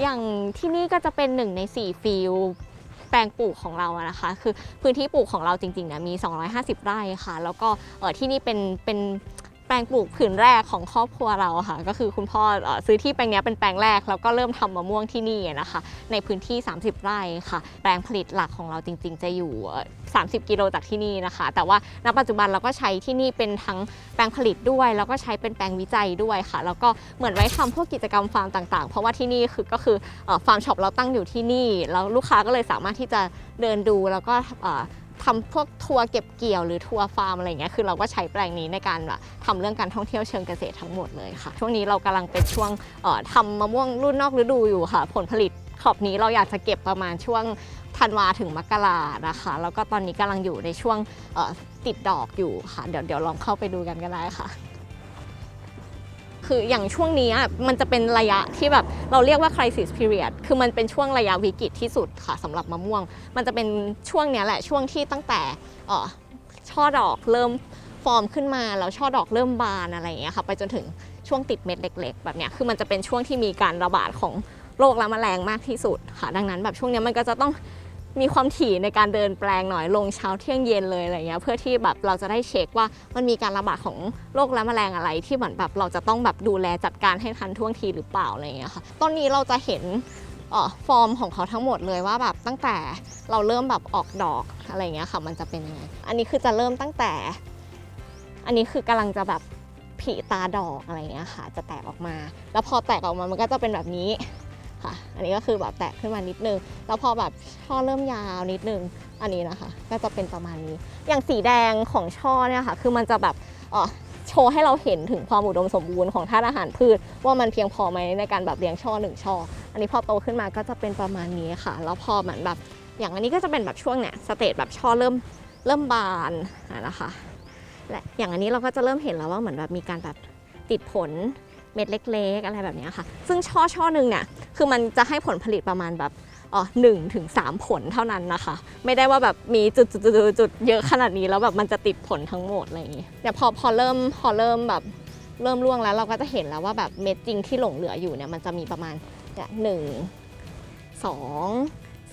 อย่างที่นี่ก็จะเป็นหนึ่งใน 4 ฟิลแปลงปลูกของเราอะนะคะ คือพื้นที่ปลูกของเราจริงๆเนี่ยมี 250 ไร่ค่ะ แล้วก็เออที่นี่เป็นเป็น ปลงปลูกผืนแรกของครอบครัวเราค่ะ ก็คือคุณพ่อซื้อที่แปลงนี้เป็นแปลงแรก แล้วก็เริ่มทำมะม่วงที่นี่นะคะ ในพื้นที่ 30 ไร่ค่ะ แปลงผลิตหลักของเราจริง ๆ จะอยู่ 30 กิโลจากที่นี่นะคะ แต่ว่าณปัจจุบันเราก็ใช้ที่นี่เป็นทั้งแปลงผลิตด้วย แล้วก็ใช้เป็นแปลงวิจัยด้วยค่ะ แล้วก็เหมือนไว้ทำพวกกิจกรรมฟาร์มต่างๆ เพราะว่าที่นี่คือก็คืออฟาร์มช็อปเราตั้งอยู่ที่นี่ แล้วลูกค้าก็เลยสามารถที่จะเดินดูแล้วก็ ทำพวกทัวร์เก็บเกี่ยวหรือทัวร์ฟาร์มอะไรเงี้ยคือเราก็ใช้แปลงนี้ในการแบบทำเรื่องการท่องเที่ยวเชิงเกษตรทั้งหมดเลยค่ะ ช่วงนี้เรากำลังเป็นช่วงเอ่อทำมะม่วงรุ่นนอกฤดูอยู่ค่ะ ผลผลิตขอบนี้เราอยากจะเก็บประมาณช่วงธันวาถึงมกรานะคะ แล้วก็ตอนนี้กำลังอยู่ในช่วงติดดอกอยู่ค่ะ เดี๋ยวเดี๋ยวลองเข้าไปดูกันก็ได้ค่ะ คืออย่างช่วงนี้มันจะเป็นระยะที่แบบเราเรียกว่า crisis period คือมันเป็นช่วงระยะวิกฤตที่สุดค่ะสำหรับมะม่วง มันจะเป็นช่วงนี้แหละช่วงที่ตั้งแต่เอ่อช่อดอกเริ่มฟอร์มขึ้นมาแล้วช่อดอกเริ่มบานอะไรอย่างเงี้ยค่ะไปจนถึงช่วงติดเม็ดเล็ก ๆ แบบเนี้ยคือมันจะเป็นช่วงที่มีการระบาดของโรคละแมลงมากที่สุดค่ะดังนั้นแบบช่วงนี้มันก็จะต้อง มีความถี่ในการเดินแปลงหน่อยลงเช้าเที่ยงเย็นเลยอะไรเงี้ยเพื่อที่แบบเราจะได้เช็คว่ามันมีการระบาดของโรคและแมลงอะไร ที่เหมือนแบบเราจะต้องแบบดูแลจัดการให้ทันท่วงทีหรือเปล่าอะไรเงี้ยค่ะตอนนี้เราจะเห็นอ่อฟอร์มของเขาทั้งหมดเลยว่าแบบตั้งแต่เราเริ่มแบบออกดอกอะไรเงี้ยค่ะมันจะเป็นยังไง อันนี้คือจะเริ่มตั้งแต่ อันนี้คือกำลังจะแบบผีตาดอกอะไรเงี้ยค่ะ จะแตกออกมา แล้วพอแตกออกมามันก็จะเป็นแบบนี้ ค่ะ อันนี้ก็คือแบบแตกขึ้นมานิดนึง แล้วพอแบบช่อเริ่มยาวนิดนึง อันนี้นะคะ ก็จะเป็นประมาณนี้ อย่างสีแดงของช่อเนี่ยค่ะ คือมันจะแบบอ่อโชว์ให้เราเห็นถึงความอุดมสมบูรณ์ของธาตุอาหารพืช ว่ามันเพียงพอไหมในการแบบเลี้ยงช่อหนึ่งช่อ อันนี้พอโตขึ้นมาก็จะเป็นประมาณนี้ค่ะ แล้วพอเหมือนแบบ อย่างอันนี้ก็จะเป็นแบบช่วงเนี่ยสเตจแบบช่อเริ่มเริ่มบานนะคะ และอย่างอันนี้เราก็จะเริ่มเห็นแล้วว่าเหมือนแบบมีการแบบติดผล เม็ดเล็ก ๆ อะไรแบบนี้ค่ะ ซึ่งช่อช่อหนึ่งเนี่ยคือมันจะให้ผลผลิตประมาณแบบเออหนึ่งถึงสามผลเท่านั้นนะคะ ไม่ได้ว่าแบบมีจุดจุดจุดจุดเยอะขนาดนี้แล้วแบบมันจะติดผลทั้งหมดอะไรอย่างงี้แต่พอพอเริ่มพอเริ่มแบบเริ่มร่วงแล้วเราก็จะเห็นแล้วว่าแบบเม็ดจริงที่หลงเหลืออยู่เนี่ยมันจะมีประมาณเนี่ยหนึ่งสอง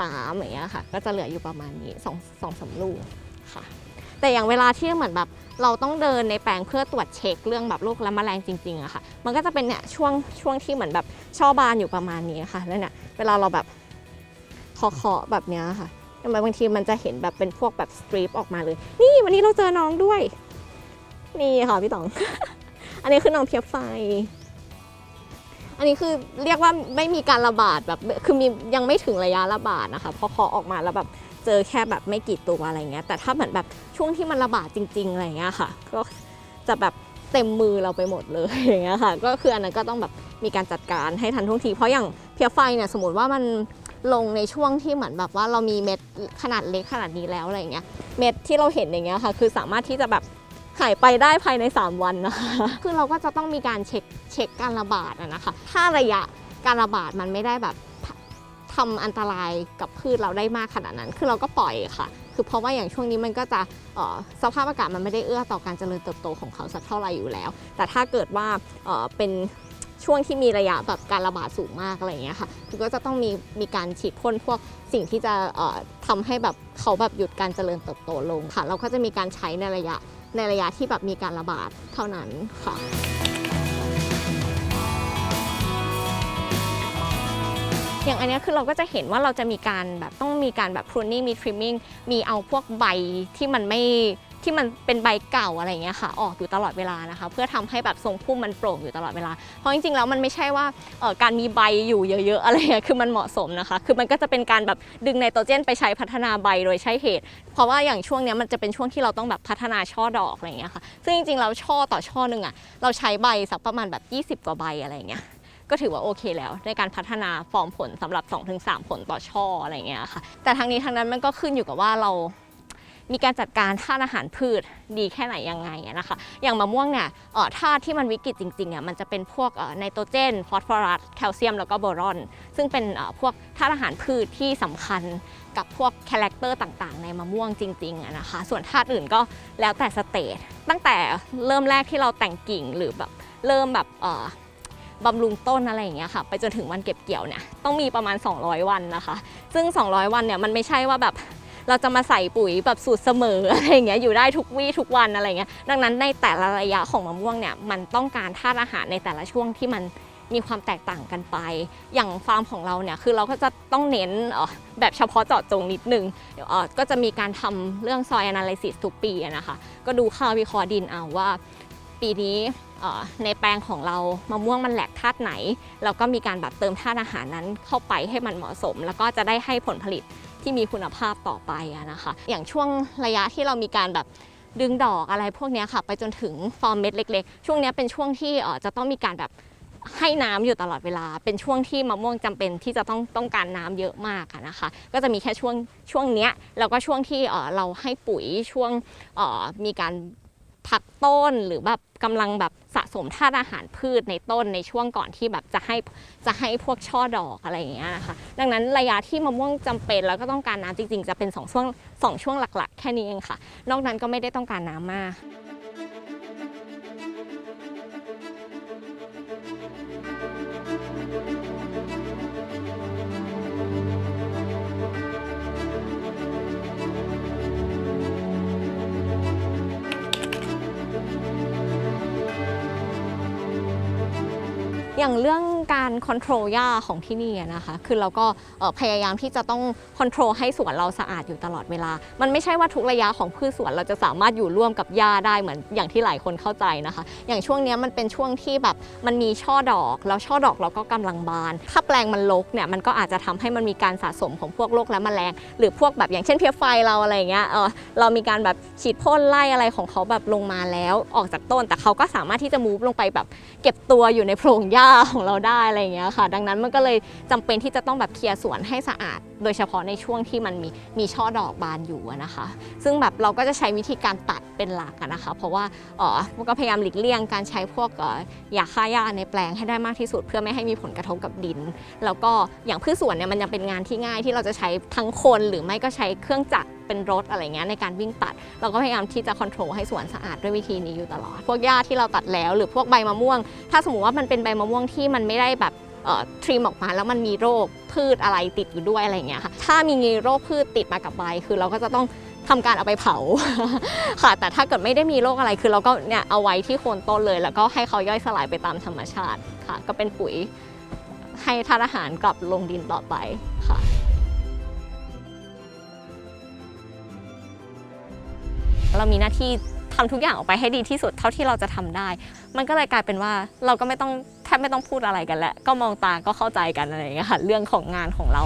สามอย่างเงี้ยค่ะ ก็จะเหลืออยู่ประมาณนี้สองสองสามลูก แต่อย่างเวลาที่เหมือนแบบเราต้องเดินในแปลงเพื่อตรวจเช็คเรื่องแบบโรคและแมลงจริงๆอะค่ะ มันก็จะเป็นเนี่ยช่วงช่วงที่เหมือนแบบช่อบานอยู่ประมาณนี้ค่ะ แล้วเนี่ยเวลาเราแบบเคาะแบบเนี้ยค่ะทำไมบางทีมันจะเห็นแบบเป็นพวกแบบสตรีปออกมาเลย นี่วันนี้เราเจอน้องด้วย นี่ค่ะพี่ต๋อง อันนี้คือน้องเพียบไฟ อันนี้คือเรียกว่าไม่มีการระบาดแบบ คือมียังไม่ถึงระยะระบาดนะคะ พอเคาะออกมาแล้วแบบ เจอแค่แบบไม่กี่ตัวอะไรเงี้ย แต่ถ้าเหมือนแบบช่วงที่มันระบาดจริง ๆ อะไรเงี้ยค่ะ ก็จะแบบเต็มมือเราไปหมดเลยอย่างเงี้ยค่ะ ก็คืออันนั้นก็ต้องแบบมีการจัดการให้ทันท่วงที เพราะอย่างเพียไฟเนี่ยสมมติว่ามันลงในช่วงที่เหมือนแบบว่าเรามีเม็ดขนาดเล็กขนาดนี้แล้วอะไรเงี้ย เม็ดที่เราเห็นอย่างเงี้ยค่ะ คือสามารถที่จะแบบหายไปได้ภายใน 3 วันนะคะ คือเราก็จะต้องมีการเช็คเช็คการระบาดอะนะคะ ถ้าระยะการระบาดมันไม่ได้แบบ ทำอันตรายกับพืชเราได้มากขนาดนั้น คือเราก็ปล่อยค่ะ คือเพราะว่าอย่างช่วงนี้มันก็จะสภาพอากาศมันไม่ได้เอื้อต่อการเจริญเติบโตของเขาสักเท่าไหร่อยู่แล้ว แต่ถ้าเกิดว่าเป็นช่วงที่มีระยะแบบการระบาดสูงมากอะไรอย่างเงี้ยค่ะคือก็จะต้องมีมีการฉีดพ่นพวกสิ่งที่จะเอ่อทำให้แบบเขาแบบหยุดการเจริญเติบโตลงค่ะ เราก็จะมีการใช้ในระยะในระยะที่แบบมีการระบาดเท่านั้นค่ะ อย่างอันนี้คือเราก็จะเห็นว่าเราจะมีการแบบต้องมีการแบบ pruning มี trimming มีเอาพวกใบที่มันไม่ที่มันเป็นใบเก่าอะไรเงี้ยค่ะ ออกอยู่ตลอดเวลานะคะ เพื่อทำให้แบบทรงพุ่มมันโปร่งอยู่ตลอดเวลา เพราะจริงๆแล้วมันไม่ใช่ว่าการมีใบอยู่เยอะๆ อะไรเงี้ยคือมันเหมาะสมนะคะ คือมันก็จะเป็นการแบบดึงไนโตรเจนไปใช้พัฒนาใบโดยใช่เหตุ เพราะว่าอย่างช่วงเนี้ยมันจะเป็นช่วงที่เราต้องแบบพัฒนาช่อดอกอะไรเงี้ยค่ะ ซึ่งจริงๆแล้วช่อต่อช่อหนึ่งอะเราใช้ใบสักประมาณแบบ 20 กว่าใบอะไรเงี้ย ก็ถือว่าโอเคแล้ว ในการพัฒนาฟอร์มผลสำหรับ 2-3 ผลต่อช่ออะไรเงี้ยค่ะ แต่ทางนี้ทางนั้นมันก็ขึ้นอยู่กับว่าเรามีการจัดการธาตุอาหารพืชดีแค่ไหนยังไงอะนะคะ อย่างมะม่วงเนี่ยเอ่อธาตุที่มันวิกฤตจริงๆอะมันจะเป็นพวกเอ่อไนโตรเจน ฟอสฟอรัส แคลเซียม แล้วก็โบรอน ซึ่งเป็นเอ่อพวกธาตุอาหารพืชที่สำคัญกับพวกคาแรคเตอร์ต่างๆ ในมะม่วงจริงๆนะคะ ส่วนธาตุอื่นก็แล้วแต่สเตจ ตั้งแต่เริ่มแรกที่เราแต่งกิ่งหรือแบบเริ่มแบบเอ่อ บำรุงต้นอะไรอย่างเงี้ยค่ะ ไปจนถึงวันเก็บเกี่ยวเนี่ยต้องมีประมาณ 200 วันนะคะ ซึ่ง 200 วันเนี่ยมันไม่ใช่ว่าแบบเราจะมาใส่ปุ๋ยแบบสูตรเสมออะไรอย่างเงี้ยอยู่ได้ทุกวี่ทุกวันอะไรเงี้ยดังนั้นในแต่ละระยะของมะม่วงเนี่ยมันต้องการธาตุอาหารในแต่ละช่วงที่มันมีความแตกต่างกันไป อย่างฟาร์มของเราเนี่ยคือเราก็จะต้องเน้นออแบบเฉพาะเจาะจงนิดนึงออก็จะมีการทำเรื่อง soil analysis ทุกปีนะคะ ก็ดูค่าวิเคราะห์ดินเอาว่า ปีนี้ในแปลงของเรามะม่วงมันแหลกธาตุไหนแล้วก็มีการแบบเติมธาตุอาหารนั้นเข้าไปให้มันเหมาะสม แล้วก็จะได้ให้ผลผลิตที่มีคุณภาพต่อไปนะคะ อย่างช่วงระยะที่เรามีการแบบดึงดอกอะไรพวกนี้ค่ะ ไปจนถึงฟอร์มเม็ดเล็ก ๆ ช่วงนี้เป็นช่วงที่จะต้องมีการแบบให้น้ำอยู่ตลอดเวลา เป็นช่วงที่มะม่วงจำเป็นที่จะต้องต้องการน้ำเยอะมากนะคะ ก็จะมีแค่ช่วงช่วงเนี้ยแล้วก็ช่วงที่เราให้ปุ๋ยช่วงมีการ พักต้นหรือแบบกำลังแบบสะสมธาตุอาหารพืชในต้นในช่วงก่อนที่แบบจะให้จะให้พวกช่อดอกอะไรอย่างเงี้ยนะคะดังนั้นระยะที่มะม่วงจำเป็นแล้วก็ต้องการน้ำจริง ๆ จะเป็นสองช่วงสองช่วงหลักๆ แค่นี้เองค่ะ นอกนั้นก็ไม่ได้ต้องการน้ำมาก อย่างเรื่อง การคอนโทรลหญ้าของที่นี่นะคะ คือเราก็พยายามที่จะต้องคอนโทรลให้สวนเราสะอาดอยู่ตลอดเวลา มันไม่ใช่ว่าทุกระยะของพืชสวนเราจะสามารถอยู่ร่วมกับหญ้าได้เหมือนอย่างที่หลายคนเข้าใจนะคะ อย่างช่วงนี้มันเป็นช่วงที่แบบมันมีช่อดอก แล้วช่อดอกเราก็กำลังบาน ถ้าแปลงมันรกเนี่ยมันก็อาจจะทำให้มันมีการสะสมของพวกโรคและแมลง หรือพวกแบบอย่างเช่นเพี้ยไฟเราอะไรเงี้ยเออเรามีการแบบฉีดพ่นไล่อะไรของเขาแบบลงมาแล้วออกจากต้น แต่เขาก็สามารถที่จะมูฟลงไปแบบเก็บตัวอยู่ในโพรงหญ้าของเราได้อะไรอย่างเงี้ยค่ะ ดังนั้นมันก็เลยจำเป็นที่จะต้องแบบเคลียร์สวนให้สะอาด โดยเฉพาะในช่วงที่มันมีมีช่อดอกบานอยู่นะคะ ซึ่งแบบเราก็จะใช้วิธีการตัดเป็นหลักนะคะ เพราะว่าเออก็พยายามหลีกเลี่ยงการใช้พวกยาฆ่าหญ้าในแปลงให้ได้มากที่สุด เพื่อไม่ให้มีผลกระทบกับดิน แล้วก็อย่างพืชสวนเนี่ยมันยังเป็นงานที่ง่ายที่เราจะใช้ทั้งคนหรือไม่ก็ใช้เครื่องจักร เป็นรถอะไรเงี้ยในการวิ่งตัด เราก็พยายามที่จะควบคุมให้สวนสะอาดด้วยวิธีนี้อยู่ตลอด พวกหญ้าที่เราตัดแล้วหรือพวกใบมะม่วง ถ้าสมมติว่ามันเป็นใบมะม่วงที่มันไม่ได้แบบทริมออกมาแล้วมันมีโรคพืชอะไรติดอยู่ด้วยอะไรเงี้ยค่ะถ้ามีโรคพืชติดมากับใบ คือเราก็จะต้องทำการเอาไปเผาค่ะ แต่ถ้าเกิดไม่ได้มีโรคอะไรคือเราก็เนี่ยเอาไว้ที่โคนต้นเลย แล้วก็ให้เขาย่อยสลายไปตามธรรมชาติค่ะ ก็เป็นปุ๋ยให้ธาตุอาหารกลับลงดินต่อไปค่ะ เรามีหน้าที่ทำทุกอย่างออกไปให้ดีที่สุดเท่าที่เราจะทำได้ มันก็เลยกลายเป็นว่าเราก็ไม่ต้องแทบไม่ต้องพูดอะไรกันแล้ว ก็มองตาก็เข้าใจกันอะไรอย่างเงี้ยค่ะ เรื่องของงานของเรา